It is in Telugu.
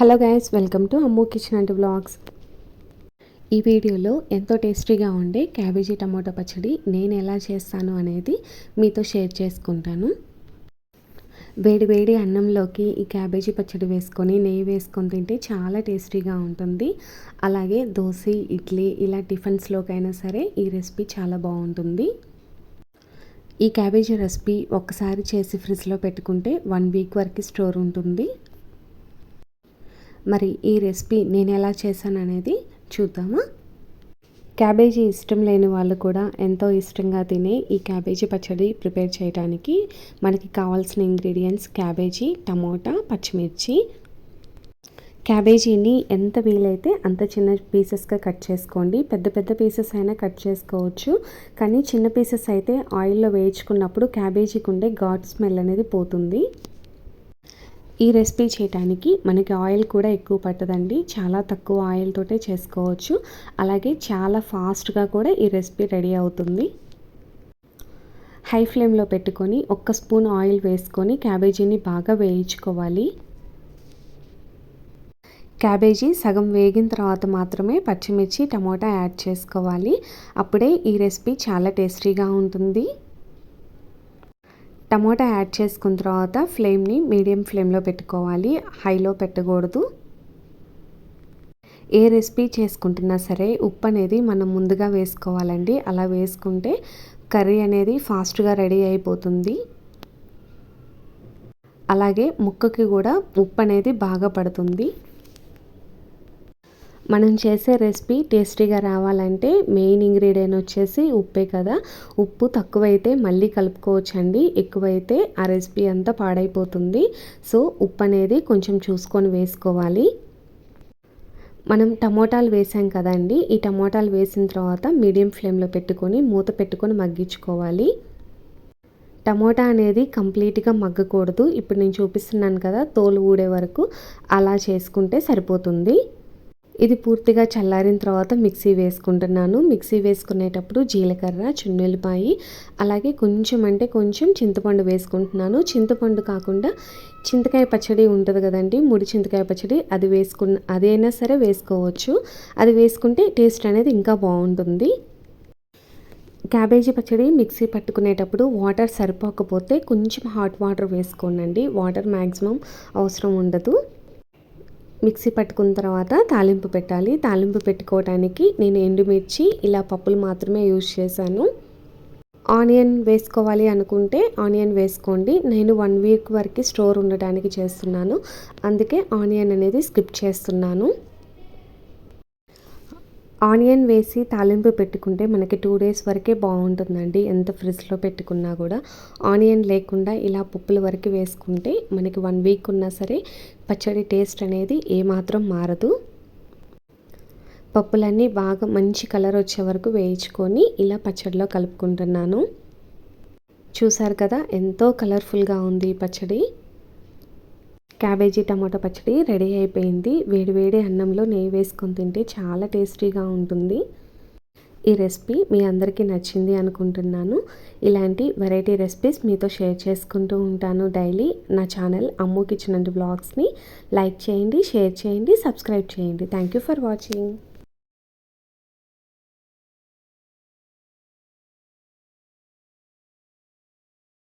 Hello guys welcome to Ammu kitchen and blogs ఈ వీడియోలో ఎంతో టేస్టీగా ఉండే క్యాబేజీ టమాటో పచ్చడి నేను ఎలా చేస్తాను అనేది మీతో షేర్ చేసుకుంటాను. వేడి వేడి అన్నంలోకి ఈ క్యాబేజీ పచ్చడి వేసుకొని నెయ్యి వేసుకొని తింటే చాలా టేస్టీగా ఉంటుంది. అలాగే దోశ ఇడ్లీ ఇలా టిఫిన్స్లోకైనా సరే ఈ రెసిపీ చాలా బాగుంటుంది. ఈ క్యాబేజీ రెసిపీ ఒక్కసారి చేసి ఫ్రిడ్జ్లో పెట్టుకుంటే వన్ వీక్ వరకు స్టోర్ ఉంటుంది. మరి ఈ రెసిపీ నేను ఎలా చేశాను అనేది చూద్దామా? క్యాబేజీ ఇష్టం లేని వాళ్ళు కూడా ఎంతో ఇష్టంగా తినే ఈ క్యాబేజీ పచ్చడి ప్రిపేర్ చేయడానికి మనకి కావాల్సిన ఇంగ్రీడియంట్స్ క్యాబేజీ టమోటా పచ్చిమిర్చి. క్యాబేజీని ఎంత వీలైతే అంత చిన్న పీసెస్గా కట్ చేసుకోండి. పెద్ద పెద్ద పీసెస్ అయినా కట్ చేసుకోవచ్చు. కానీ చిన్న పీసెస్ అయితే ఆయిల్లో వేయించుకున్నప్పుడు క్యాబేజీకి ఉండే ఘాట్ స్మెల్ అనేది పోతుంది. ఈ రెసిపీ చేయడానికి మనకి ఆయిల్ కూడా ఎక్కువ పట్టదండి. చాలా తక్కువ ఆయిల్ తోటే చేసుకోవచ్చు. అలాగే చాలా ఫాస్ట్గా కూడా ఈ రెసిపీ రెడీ అవుతుంది. హై ఫ్లేమ్లో పెట్టుకొని ఒక్క స్పూన్ ఆయిల్ వేసుకొని క్యాబేజీని బాగా వేయించుకోవాలి. క్యాబేజీ సగం వేగిన తర్వాత మాత్రమే పచ్చిమిర్చి టమోటా యాడ్ చేసుకోవాలి. అప్పుడే ఈ రెసిపీ చాలా టేస్టీగా ఉంటుంది. టమోటా యాడ్ చేసుకున్న తర్వాత ఫ్లేమ్ని మీడియం ఫ్లేమ్లో పెట్టుకోవాలి. హైలో పెట్టకూడదు. ఏ రెసిపీ చేసుకుంటున్నా సరే ఉప్పు అనేది మనం ముందుగా వేసుకోవాలండి. అలా వేసుకుంటే కర్రీ అనేది ఫాస్ట్గా రెడీ అయిపోతుంది. అలాగే ముక్కకి కూడా ఉప్పు అనేది బాగా పడుతుంది. మనం చేసే రెసిపీ టేస్టీగా రావాలంటే మెయిన్ ఇంగ్రీడియంట్ వచ్చేసి ఉప్పే కదా. ఉప్పు తక్కువైతే మళ్ళీ కలుపుకోవచ్చండి. ఎక్కువైతే ఆ రెసిపీ అంతా పాడైపోతుంది. సో ఉప్పు అనేది కొంచెం చూసుకొని వేసుకోవాలి. మనం టమోటాలు వేసాం కదండి. ఈ టమోటాలు వేసిన తర్వాత మీడియం ఫ్లేమ్లో పెట్టుకొని మూత పెట్టుకొని మగ్గించుకోవాలి. టమోటా అనేది కంప్లీట్గా మగ్గకూడదు. ఇప్పుడు నేను చూపిస్తున్నాను కదా తోలు ఊడే వరకు. అలా చేసుకుంటే సరిపోతుంది. ఇది పూర్తిగా చల్లారిన తర్వాత మిక్సీ వేసుకుంటున్నాను. మిక్సీ వేసుకునేటప్పుడు జీలకర్ర చున్నెల్లిపాయి అలాగే కొంచెం అంటే కొంచెం చింతపండు వేసుకుంటున్నాను. చింతపండు కాకుండా చింతకాయ పచ్చడి ఉంటుంది కదండి ముడి చింతకాయ పచ్చడి అది వేసుకున్న అదైనా సరే వేసుకోవచ్చు. అది వేసుకుంటే టేస్ట్ అనేది ఇంకా బాగుంటుంది. క్యాబేజీ పచ్చడి మిక్సీ పట్టుకునేటప్పుడు వాటర్ సరిపోకపోతే కొంచెం హాట్ వాటర్ వేసుకోనండి. వాటర్ మ్యాక్సిమం అవసరం ఉండదు. మిక్సీ పట్టుకున్న తర్వాత తాలింపు పెట్టాలి. తాలింపు పెట్టుకోవడానికి నేను ఎండుమిర్చి ఇలా పప్పులు మాత్రమే యూజ్ చేశాను. ఆనియన్ వేసుకోవాలి అనుకుంటే ఆనియన్ వేసుకోండి. నేను వన్ వీక్ వరకు స్టోర్ ఉండడానికి చేస్తున్నాను. అందుకే ఆనియన్ అనేది స్కిప్ చేస్తున్నాను. ఆనియన్ వేసి తాలింపు పెట్టుకుంటే మనకి టూ డేస్ వరకే బాగుంటుందండి. ఎంత ఫ్రిడ్జ్లో పెట్టుకున్నా కూడా. ఆనియన్ లేకుండా ఇలా పప్పుల వరకు వేసుకుంటే మనకి వన్ వీక్ ఉన్నా సరే పచ్చడి టేస్ట్ అనేది ఏమాత్రం మారదు. పప్పులన్నీ బాగా మంచి కలర్ వచ్చే వరకు వేయించుకొని ఇలా పచ్చడిలో కలుపుకుంటున్నాను. చూసారు కదా ఎంతో కలర్ఫుల్గా ఉంది పచ్చడి. క్యాబేజీ టమాటో పచ్చడి రెడీ అయిపోయింది. వేడి వేడి అన్నంలో నెయ్యి వేసుకొని తింటే చాలా టేస్టీగా ఉంటుంది. ఈ రెసిపీ మీ అందరికీ నచ్చింది అనుకుంటున్నాను. ఇలాంటి వెరైటీ రెసిపీస్ మీతో షేర్ చేసుకుంటూ ఉంటాను డైలీ. నా ఛానల్ అమ్ము కిచెన్ అండ్ బ్లాగ్స్ని లైక్ చేయండి షేర్ చేయండి సబ్స్క్రైబ్ చేయండి. Thank you for watching.